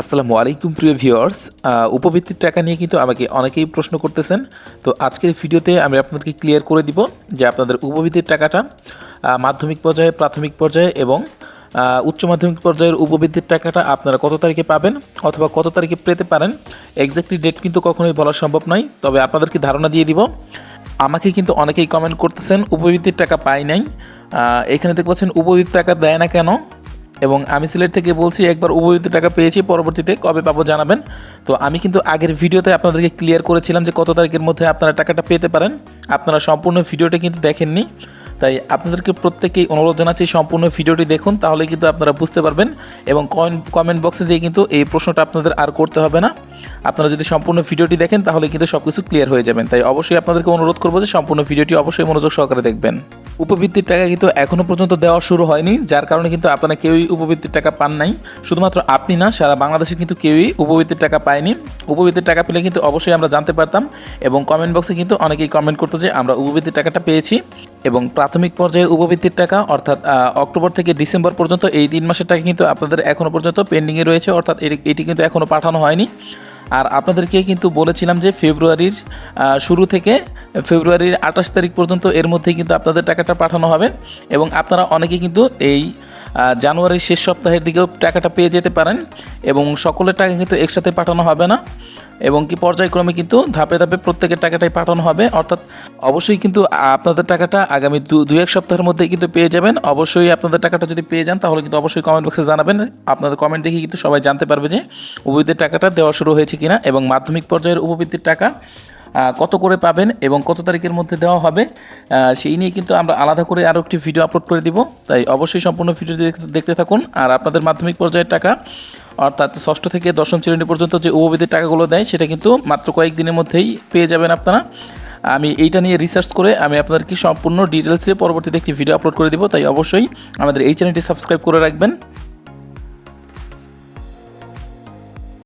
আসসালামু আলাইকুম, প্রিয় ভিউয়ার্স। উপবৃত্তির টাকা নিয়ে কিন্তু আমাকে অনেকেই প্রশ্ন করতেছেন। তো আজকের ভিডিওতে আমি আপনাদেরকে ক্লিয়ার করে দিব যে আপনাদের উপবৃত্তির টাকাটা মাধ্যমিক পর্যায়ে, প্রাথমিক পর্যায়ে এবং উচ্চ মাধ্যমিক পর্যায়ের উপবৃত্তির টাকাটা আপনারা কত তারিখে পাবেন অথবা কত তারিখে পেতে পারেন। এক্স্যাক্টলি ডেট কিন্তু কখনোই বলা সম্ভব নয়, তবে আপনাদেরকে ধারণা দিয়ে দিব। আমাকে কিন্তু অনেকেই কমেন্ট করতেছেন, উপবৃত্তির টাকা পাই নাই। এখানে দেখতে পাচ্ছেন, উপবৃত্তির টাকা দেয় না কেন? এবং আমি সিলেট থেকে বলছি, একবার উপবৃত্তি টাকা পেয়েছি, পরবর্তীতে কবে পাবো জানাবেন। তো আমি কিন্তু আগের ভিডিওতে আপনাদেরকে ক্লিয়ার করেছিলাম যে কত তারিখের মধ্যে আপনারা টাকাটা পেতে পারেন। আপনারা সম্পূর্ণ ভিডিওটা কিন্তু দেখেননি। তাই আপনাদেরকে প্রত্যেকেই অনুরোধ জানাচ্ছি, সম্পূর্ণ ভিডিওটি দেখুন, তাহলে কিন্তু আপনারা বুঝতে পারবেন এবং কয়েন কমেন্ট বক্সে যেয়ে কিন্তু এই প্রশ্নটা আপনাদের আর করতে হবে না। আপনারা যদি সম্পূর্ণ ভিডিওটি দেখেন, তাহলে কিন্তু সব কিছু ক্লিয়ার হয়ে যাবেন। তাই অবশ্যই আপনাদেরকে অনুরোধ করব যে সম্পূর্ণ ভিডিওটি অবশ্যই মনোযোগ সহকারে দেখবেন। উপবৃত্তির টাকা কিন্তু এখনও পর্যন্ত দেওয়া শুরু হয়নি, যার কারণে কিন্তু আপনারা কেউই উপবৃত্তির টাকা পান নাই। শুধুমাত্র আপনি না, সারা বাংলাদেশে কিন্তু কেউই উপবৃত্তির টাকা পায়নি। উপবৃত্তির টাকা পেলে কিন্তু অবশ্যই আমরা জানতে পারতাম এবং কমেন্ট বক্সে কিন্তু অনেকেই কমেন্ট করতো যে আমরা উপবৃত্তির টাকাটা পেয়েছি এবং প্রাথমিক পর্যায়ে উপবৃত্তির টাকা, অর্থাৎ অক্টোবর থেকে ডিসেম্বর পর্যন্ত এই তিন মাসের টাকা কিন্তু আপনাদের এখনও পর্যন্ত পেন্ডিংয়ে রয়েছে, অর্থাৎ এটি- কিন্তু এখনও পাঠানো হয়নি। আর আপনাদেরকে কিন্তু বলেছিলাম যে ফেব্রুয়ারির শুরু থেকে ফেব্রুয়ারির আঠাশ তারিখ পর্যন্ত এর মধ্যেই কিন্তু আপনাদের টাকাটা পাঠানো হবে এবং আপনারা অনেকে কিন্তু এই জানুয়ারির শেষ সপ্তাহের দিকেও টাকাটা পেয়ে যেতে পারেন এবং সকলের টাকা কিন্তু একসাথে পাঠানো হবে না। এবং কি পর্যায়ক্রমে কিন্তু ধাপে ধাপে প্রত্যেকের টাকাটাই পাঠানো হবে। অর্থাৎ অবশ্যই কিন্তু আপনাদের টাকাটা আগামী দু দু এক সপ্তাহের মধ্যে কিন্তু পেয়ে যাবেন। অবশ্যই আপনাদের টাকাটা যদি পেয়ে যান, তাহলে কিন্তু অবশ্যই কমেন্ট বক্সে জানাবেন। আপনাদের কমেন্ট দেখে কিন্তু সবাই জানতে পারবে যে উপবৃত্তির টাকাটা দেওয়া শুরু হয়েছে কিনা এবং মাধ্যমিক পর্যায়ের উপবৃত্তির টাকা কত করে পাবেন এবং কত তারিখের মধ্যে দেওয়া হবে সেই নিয়ে কিন্তু আমরা আলাদা করে আরও একটি ভিডিও আপলোড করে দিব। তাই অবশ্যই সম্পূর্ণ ভিডিও দেখতে- দেখতে থাকুন। আর আপনাদের মাধ্যমিক পর্যায়ের টাকা অর্থাৎ ষষ্ঠ থেকে দশম শ্রেণি পর্যন্ত যে উপবৃত্তির টাকাগুলো দেয়, সেটা কিন্তু মাত্র কয়েক দিনের মধ্যেই পেয়ে যাবেন আপনারা। আমি এইটা নিয়ে রিসার্চ করে আমি আপনাদেরকে সম্পূর্ণ ডিটেলসে পরবর্তীতে একটি ভিডিও আপলোড করে দিব, তাই অবশ্যই আমাদের এই চ্যানেলটি সাবস্ক্রাইব করে রাখবেন।